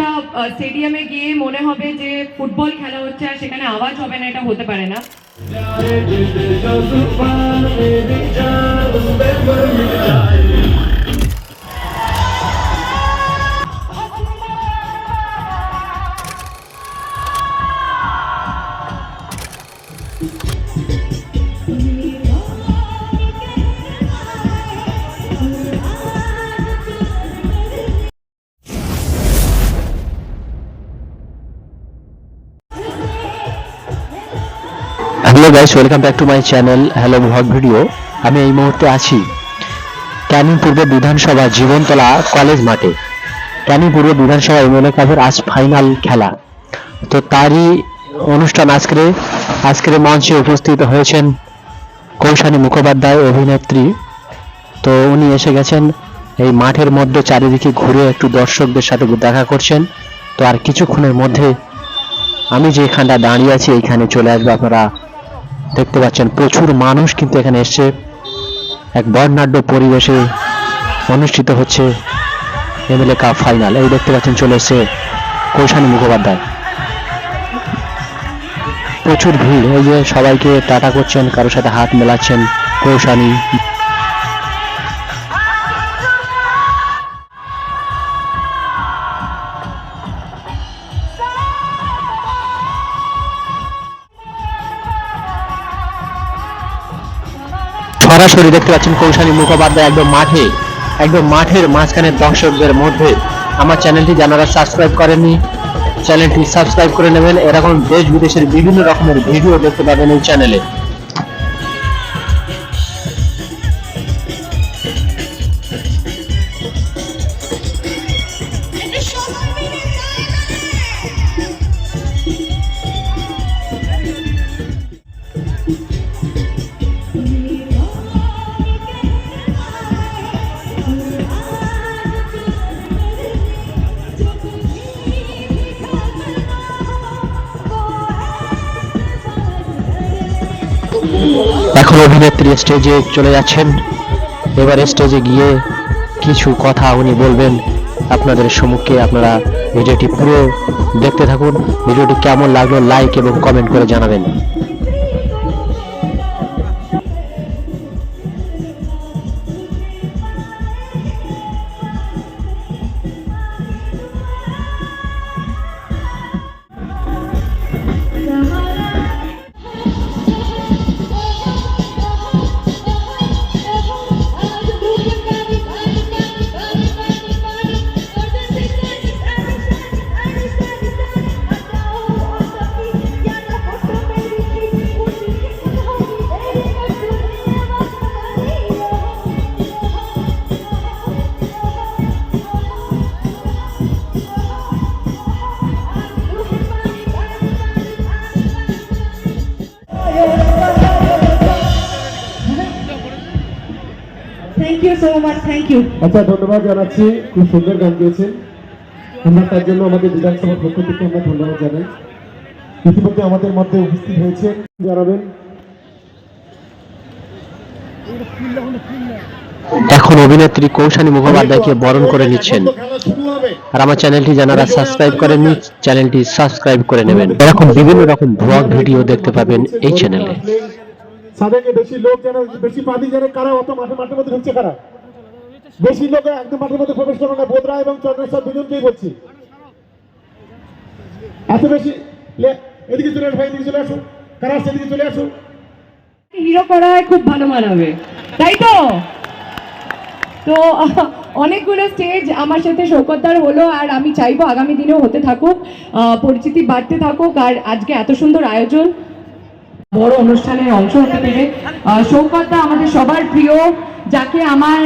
একটা স্টেডিয়ামে গিয়ে মনে হবে যে ফুটবল খেলা হচ্ছে আর সেখানে আওয়াজ হবে না, এটা হতে পারে না। Hello guys welcome back to my channel hello vlog video আমি এই মুহূর্তে আছি ক্যানিং পূর্ব বিধানসভা জীবনতলা কলেজ মাঠে। ক্যানিং পূর্ব বিধানসভা এমএলএ কাপের আজ ফাইনাল খেলা। তো তারই অনুষ্ঠান আজকে আজকের মঞ্চে উপস্থিত হয়েছেন কৌশানী মুখোপাধ্যায় অভিনেত্রী। তো উনি এসে গেছেন, এই মাঠের মধ্যে চারিদিকে ঘুরে একটু দর্শকদের সাথে দেখা করছেন। তো আর কিছুক্ষণের মধ্যে আমি যেখানটা দাঁড়িয়ে আছি, এইখানে চলে আসবে আপনারা দেখতে পাচ্ছেন, প্রচুর মানুষ কিন্তু এখানে এসছে। এক বর্ণাঢ্য পরিবেশে অনুষ্ঠিত হচ্ছে এমএলএ কাপ ফাইনাল এই দেখতে পাচ্ছেন, চলে এসছে কৌশানী মুখোপাধ্যায়। প্রচুর ভিড়, এই যে সবাইকে টাটা করছেন, কারোর সাথে হাত মেলাচ্ছেন কৌশানী। সরাসরি দেখতে পাচ্ছেন কৌশানী মুখোপাধ্যায় একদম মাঠে, একদম মাঠের মাঝখানে দর্শকদের মধ্যে। আমার চ্যানেলটি যারা সাবস্ক্রাইব করেননি, চ্যানেলটি সাবস্ক্রাইব করে নেবেন। এরকম দেশ বিদেশের বিভিন্ন রকমের ভিডিও দেখতে পাবেন এই চ্যানেলে এখন অভিনেত্রী স্টেজে চলে যাচ্ছেন। এবার স্টেজে গিয়ে কিছু কথা উনি বলবেন। আপনাদের সম্মুখে আপনারা ভিডিওটি পুরো দেখতে থাকুন। ভিডিওটি কেমন লাগল লাইক এবং কমেন্ট করে জানাবেন। Thank you so much thank you আচ্ছা ধন্যবাদ জানাচ্ছি। খুব সুন্দর গান গিয়েছেন। আমরা তার জন্য আমাদের বিধানসভার পক্ষ থেকে আমরা ধন্যবাদ জানাই। ইতিমধ্যে আমাদের মধ্যে উপস্থিত হয়েছে জানাবেন। এখন অভিনেত্রী কৌশানী মুখোপাধ্যায়কে বরণ করে নিচ্ছেন। আর আমার চ্যানেলটি যারা সাবস্ক্রাইব করেননি চ্যানেলটি সাবস্ক্রাইব করে নেবেন। এরকম বিভিন্ন রকম ব্লগ ভিডিও দেখতে পাবেন এই চ্যানেলে। সাবেকে বেশি লোক যেন বেশি পাবি যেন কারা অত মাঠে মাঠের মধ্যে ঢুকছে কারা? বেশি লোক একদম মাঠের মধ্যে প্রবেশ করবে না। বোধরা এবং চন্দ্রেশ্বর দুজনকেই বলছি। এত বেশি এদিকে চলে আসো ভাই এদিকে চলে আসো কারা আসছে এদিকে চলে আসো হিরো করায় খুব ভালো মানাবে। তাই তো? তো, অনেকগুলো স্টেজ আমার সাথে শৌকতদার হলো আর আমি চাইব আগামী দিনেও হতে থাকুক পরিচিতি বাড়তে থাকুক আর আজকে এত সুন্দর আয়োজন, বড় অনুষ্ঠানের অংশ হতে পেরে। শৌকতদা আমাদের সবার প্রিয়, যাকে আমার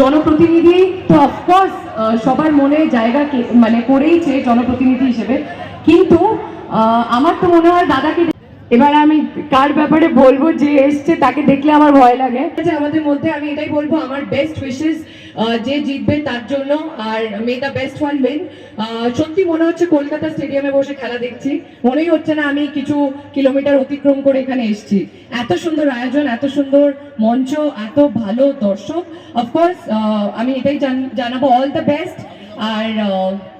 জনপ্রতিনিধি, তো অফকোর্স সবার মনে জায়গা মানে করেইছে জনপ্রতিনিধি হিসেবে। কিন্তু আমার তো মনে হয় দাদাকে এবার আমি কার ব্যাপারে বলব যে এসছে, তাকে দেখলে আমার ভয় লাগে। আমাদের মধ্যে আমি এটাই বলব, আমার বেস্ট উইশেস যে জিতবে তার জন্য, আর may the best one win সত্যি মনে হচ্ছে কলকাতা স্টেডিয়ামে বসে খেলা দেখছি। মনেই হচ্ছে না আমি কিছু কিলোমিটার অতিক্রম করে এখানে এসেছি। এত সুন্দর আয়োজন, এত সুন্দর মঞ্চ, এত ভালো দর্শক। অফকোর্স আমি এটাই জানাব অল দ্য বেস্ট আর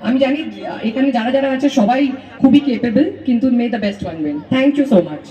আমি জানি এখানে যারা যারা আছে, সবাই খুবই কেপেবল কিন্তু may the best one win thank you so much